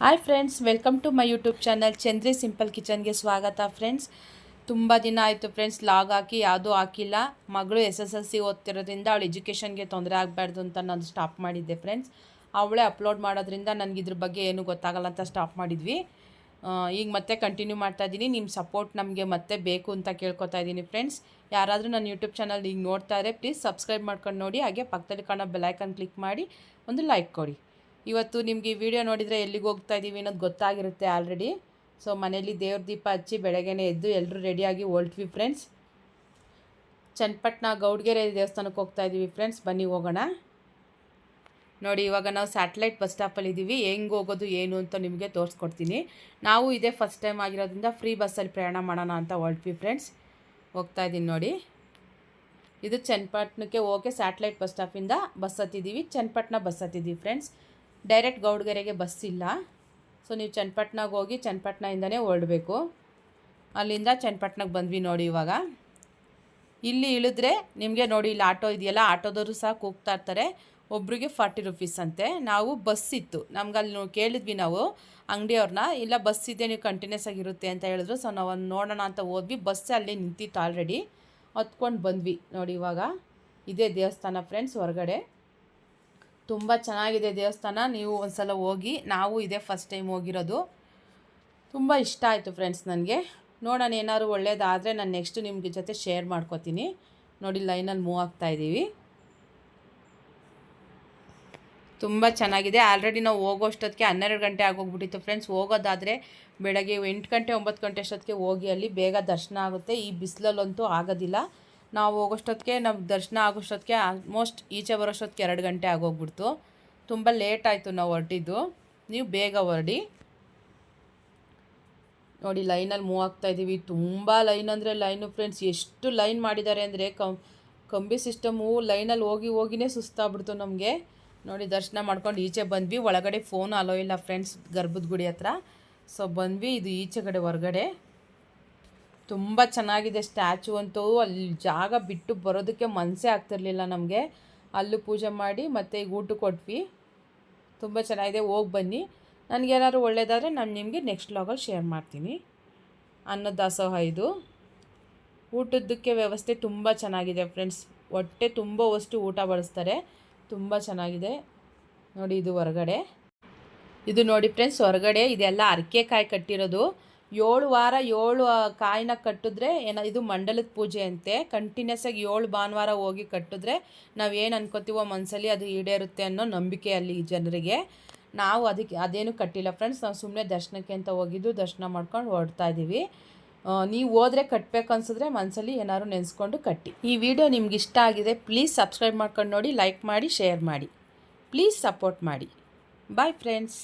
Hi friends welcome to my YouTube channel Chandri simple ಕಿಚನ್ಗೆ ಸ್ವಾಗತ friends ತುಂಬ ದಿನ ಆಯಿತು ಫ್ರೆಂಡ್ಸ್ ಲಾಗ್ ಹಾಕಿ ಯಾವುದೂ ಹಾಕಿಲ್ಲ. ಮಗಳು ಎಸ್ ಎಸ್ ಎಲ್ ಸಿ ಓದ್ತಿರೋದ್ರಿಂದ ಅವಳು ಎಜುಕೇಷನ್ಗೆ ತೊಂದರೆ ಆಗಬಾರ್ದು ಅಂತ ನಾನು ಸ್ಟಾಪ್ ಮಾಡಿದ್ದೆ ಫ್ರೆಂಡ್ಸ್ ಅವಳೇ ಅಪ್ಲೋಡ್ ಮಾಡೋದ್ರಿಂದ ನನಗೆ ಇದ್ರ ಬಗ್ಗೆ ಏನು ಗೊತ್ತಾಗಲ್ಲ ಅಂತ ಸ್ಟಾಪ್ ಮಾಡಿದ್ವಿ. ಈಗ ಮತ್ತೆ ಕಂಟಿನ್ಯೂ ಮಾಡ್ತಾ ಇದ್ದೀನಿ ನಿಮ್ಮ ಸಪೋರ್ಟ್ ನಮಗೆ ಮತ್ತೆ ಬೇಕು ಅಂತ ಕೇಳ್ಕೊತಾ ಇದ್ದೀನಿ ಫ್ರೆಂಡ್ಸ್ ಯಾರಾದರೂ ನನ್ನ ಯೂಟ್ಯೂಬ್ ಚಾನಲ್ ಈಗ ನೋಡ್ತಾ ಇದ್ರೆ ಪ್ಲೀಸ್ ಸಬ್ಸ್ಕ್ರೈಬ್ ಮಾಡ್ಕೊಂಡು ನೋಡಿ. ಹಾಗೆ ಪಕ್ಕದಲ್ಲಿ ಕಾಣೋ ಬೆಲೈಕನ್ ಕ್ಲಿಕ್ ಮಾಡಿ, ಒಂದು ಲೈಕ್ ಕೊಡಿ. ಇವತ್ತು ನಿಮಗೆ ಈ ವಿಡಿಯೋ ನೋಡಿದರೆ ಎಲ್ಲಿಗೆ ಹೋಗ್ತಾ ಇದ್ದೀವಿ ಅನ್ನೋದು ಗೊತ್ತಾಗಿರುತ್ತೆ ಆಲ್ರೆಡಿ ಸೊ ಮನೇಲಿ ದೇವ್ರ ದೀಪ ಹಚ್ಚಿ ಬೆಳಗ್ಗೆನೇ ಎದ್ದು ಎಲ್ಲರೂ ರೆಡಿಯಾಗಿ ಹೊಲ್ಟ್ವಿ ಫ್ರೆಂಡ್ಸ್ ಚನ್ನಪಟ್ಟಣ ಗೌಡ್ಗೆರೆ ದೇವಸ್ಥಾನಕ್ಕೆ ಹೋಗ್ತಾ ಇದ್ದೀವಿ ಫ್ರೆಂಡ್ಸ್ ಬನ್ನಿ ಹೋಗೋಣ. ನೋಡಿ, ಇವಾಗ ನಾವು ಸ್ಯಾಟಲೈಟ್ ಬಸ್ ಸ್ಟಾಪಲ್ಲಿ ಇದ್ದೀವಿ ಹೆಂಗೆ ಹೋಗೋದು, ಏನು ಅಂತ ನಿಮಗೆ ತೋರಿಸ್ಕೊಡ್ತೀನಿ. ನಾವು ಇದೇ ಫಸ್ಟ್ ಟೈಮ್ ಆಗಿರೋದ್ರಿಂದ ಫ್ರೀ ಬಸ್ಸಲ್ಲಿ ಪ್ರಯಾಣ ಮಾಡೋಣ ಅಂತ ಹೊರಟ್ವಿ ಫ್ರೆಂಡ್ಸ್ ಹೋಗ್ತಾ ಇದ್ದೀನಿ ನೋಡಿ. ಇದು ಚನ್ನಪಟ್ಟಣಕ್ಕೆ ಹೋಗಿ ಸ್ಯಾಟಲೈಟ್ ಬಸ್ ಸ್ಟಾಪಿಂದ ಬಸ್ ಹತ್ತಿದ್ದೀವಿ ಚನ್ನಪಟ್ಟಣ ಬಸ್ ಹತ್ತಿದ್ದೀವಿ ಫ್ರೆಂಡ್ಸ್ ಡೈರೆಕ್ಟ್ ಗೌಡ್ಗೆರೆಗೆ ಬಸ್ ಇಲ್ಲ. ಸೊ ನೀವು ಚನ್ನಪಟ್ಟಣಗೆ ಹೋಗಿ ಚನ್ನಪಟ್ಟಣದಿಂದನೇ ಹೊರಡಬೇಕು. ಅಲ್ಲಿಂದ ಚನ್ನಪಟ್ಟಣಕ್ಕೆ ಬಂದ್ವಿ ನೋಡಿ ಇವಾಗ. ಇಲ್ಲಿ ಇಳಿದ್ರೆ ನಿಮಗೆ ನೋಡಿ ಇಲ್ಲಿ ಆಟೋ ಇದೆಯಲ್ಲ, ಆಟೋದವರು ಸಹ ಕೂಗ್ತಾ ಇರ್ತಾರೆ. ಒಬ್ರಿಗೆ ಫಾರ್ಟಿ ರುಪೀಸ್ ಅಂತೆ. ನಾವು ಬಸ್ ಇತ್ತು. ನಮ್ಗೆ ಅಲ್ಲಿ ಕೇಳಿದ್ವಿ ನಾವು, ಅಂಗಡಿಯವ್ರನ್ನ, ಇಲ್ಲ ಬಸ್ ಇದೆ, ನೀವು ಕಂಟಿನ್ಯೂಸ್ ಆಗಿರುತ್ತೆ ಅಂತ ಹೇಳಿದ್ರು. ಸೊ ನಾವು ನೋಡೋಣ ಅಂತ ಹೋದ್ವಿ. ಬಸ್ ಅಲ್ಲಿ ನಿಂತಿತ್ತು ಆಲ್ರೆಡಿ ಹೊತ್ಕೊಂಡು ಬಂದ್ವಿ ನೋಡಿ ಇವಾಗ. ಇದೇ ದೇವಸ್ಥಾನ ಫ್ರೆಂಡ್ಸ್ ಹೊರಗಡೆ. ತುಂಬ ಚೆನ್ನಾಗಿದೆ ದೇವಸ್ಥಾನ. ನೀವು ಒಂದ್ಸಲ ಹೋಗಿ, ನಾವು ಇದೇ ಫಸ್ಟ್ ಟೈಮ್ ಹೋಗಿರೋದು. ತುಂಬ ಇಷ್ಟ ಆಯಿತು ಫ್ರೆಂಡ್ಸ್ ನನಗೆ. ನೋಡೋಣ ಏನಾದ್ರು ಒಳ್ಳೇದಾದರೆ ನಾನು ನೆಕ್ಸ್ಟ್ ನಿಮಗೆ ಜೊತೆ ಶೇರ್ ಮಾಡ್ಕೋತೀನಿ. ನೋಡಿ ಲೈನಲ್ಲಿ ಮೂವ್ ಆಗ್ತಾ ಇದ್ದೀವಿ ತುಂಬ ಚೆನ್ನಾಗಿದೆ. ಆಲ್ರೆಡಿ ನಾವು ಹೋಗೋಷ್ಟೊತ್ತಿಗೆ ಹನ್ನೆರಡು ಗಂಟೆ ಆಗೋಗ್ಬಿಟ್ಟಿತ್ತು ಫ್ರೆಂಡ್ಸ್ ಹೋಗೋದಾದರೆ ಬೆಳಗ್ಗೆ ಎಂಟು ಗಂಟೆ, ಒಂಬತ್ತು ಗಂಟೆ ಅಷ್ಟೊತ್ತಿಗೆ ಹೋಗಿ ಅಲ್ಲಿ ಬೇಗ ದರ್ಶನ ಆಗುತ್ತೆ. ಈ ಬಿಸಿಲಲ್ಲಂತೂ ಆಗೋದಿಲ್ಲ. ನಾವು ಹೋಗೋಷ್ಟೊತ್ತಿಗೆ ನಮ್ಮ ದರ್ಶನ ಆಗೋಷ್ಟೊತ್ತಿಗೆ ಆಲ್ಮೋಸ್ಟ್ ಈಚೆ ಬರೋಷ್ಟೊತ್ತಿಗೆ ಎರಡು ಗಂಟೆ ಆಗೋಗ್ಬಿಡ್ತು. ತುಂಬ ಲೇಟ್ ಆಯಿತು ನಾವು ಹೊರಟಿದ್ದು. ನೀವು ಬೇಗ ಹೊರಡಿ. ನೋಡಿ ಲೈನಲ್ಲಿ ಮೂವ್ ಆಗ್ತಾ ಇದ್ದೀವಿ. ತುಂಬ ಲೈನ್ ಅಂದರೆ ಲೈನು ಫ್ರೆಂಡ್ಸ್ ಎಷ್ಟು ಲೈನ್ ಮಾಡಿದ್ದಾರೆ ಅಂದರೆ ಕಂ, ಕಂಬಿ ಸಿಸ್ಟಮು ಲೈನಲ್ಲಿ ಹೋಗಿ ಹೋಗಿನೇ ಸುಸ್ತಾಗ್ಬಿಡ್ತು ನಮಗೆ. ನೋಡಿ, ದರ್ಶನ ಮಾಡ್ಕೊಂಡು ಈಚೆ ಬಂದ್ವಿ. ಒಳಗಡೆ ಫೋನ್ ಅಲೋ ಇಲ್ಲ ಫ್ರೆಂಡ್ಸ್ ಗರ್ಭದ ಗುಡಿ ಹತ್ರ. ಸೊ ಬಂದ್ವಿ. ಇದು ಈಚೆ ಕಡೆ ಹೊರಗಡೆ. ತುಂಬ ಚೆನ್ನಾಗಿದೆ ಸ್ಟ್ಯಾಚು ಅಂತೂ. ಅಲ್ಲಿ ಜಾಗ ಬಿಟ್ಟು ಬರೋದಕ್ಕೆ ಮನಸ್ಸೇ ಆಗ್ತಿರ್ಲಿಲ್ಲ ನಮಗೆ. ಅಲ್ಲೂ ಪೂಜೆ ಮಾಡಿ ಮತ್ತೆ ಈಗ ಊಟ ಕೊಟ್ವಿ ತುಂಬ ಚೆನ್ನಾಗಿದೆ, ಹೋಗಿ ಬನ್ನಿ. ನನಗೇನಾದ್ರು ಒಳ್ಳೆಯದಾದರೆ ನಾನು ನಿಮಗೆ ನೆಕ್ಸ್ಟ್ ಲಾಗಲ್ಲಿ ಶೇರ್ ಮಾಡ್ತೀನಿ. ಅನ್ನದಾಸೋಹ ಇದು. ಊಟದ್ದಕ್ಕೆ ವ್ಯವಸ್ಥೆ ತುಂಬ ಚೆನ್ನಾಗಿದೆ ಫ್ರೆಂಡ್ಸ್ ಹೊಟ್ಟೆ ತುಂಬ ವಸ್ತು ಊಟ ಬಳಸ್ತಾರೆ. ತುಂಬ ಚೆನ್ನಾಗಿದೆ. ನೋಡಿ ಇದು ಹೊರಗಡೆ. ಇದು ನೋಡಿ ಫ್ರೆಂಡ್ಸ್ ಹೊರಗಡೆ ಇದೆಲ್ಲ ಅರಕೆ ಕಾಯಿ ಕಟ್ಟಿರೋದು. ಏಳು ವಾರ, ಏಳು ಕಾಯಿನ ಕಟ್ಟಿದ್ರೆ ಏನ, ಇದು ಮಂಡಲದ ಪೂಜೆ ಅಂತೆ. ಕಂಟಿನ್ಯೂಸ್ ಆಗಿ ಏಳು ಭಾನುವಾರ ಹೋಗಿ ಕಟ್ಟಿದ್ರೆ ನಾವು ಏನು ಅನ್ಕೋತೀವೋ ಮನಸ್ಸಲ್ಲಿ ಅದು ಈಡೇರುತ್ತೆ ಅನ್ನೋ ನಂಬಿಕೆ ಅಲ್ಲಿ ಜನರಿಗೆ. ನಾವು ಅದಕ್ಕೆ, ಅದೇನು ಕಟ್ಟಿಲ್ಲ ಫ್ರೆಂಡ್ಸ್ ನಾವು ಸುಮ್ಮನೆ ದರ್ಶನಕ್ಕೆ ಅಂತ ಹೋಗಿದ್ದು, ದರ್ಶನ ಮಾಡ್ಕೊಂಡು ಹೊರಡ್ತಾ ಇದ್ದೀವಿ ನೀವು ಹೋದರೆ ಕಟ್ಟಬೇಕು ಅನ್ಸಿದ್ರೆ ಮನಸ್ಸಲ್ಲಿ ಏನಾದ್ರು ನೆನೆಸ್ಕೊಂಡು ಕಟ್ಟಿ. ಈ ವಿಡಿಯೋ ನಿಮ್ಗೆ ಇಷ್ಟ ಆಗಿದೆ ಪ್ಲೀಸ್ ಸಬ್ಸ್ಕ್ರೈಬ್ ಮಾಡ್ಕೊಂಡು ನೋಡಿ ಲೈಕ್ ಮಾಡಿ ಶೇರ್ ಮಾಡಿ. ಪ್ಲೀಸ್ ಸಪೋರ್ಟ್ ಮಾಡಿ. Bye friends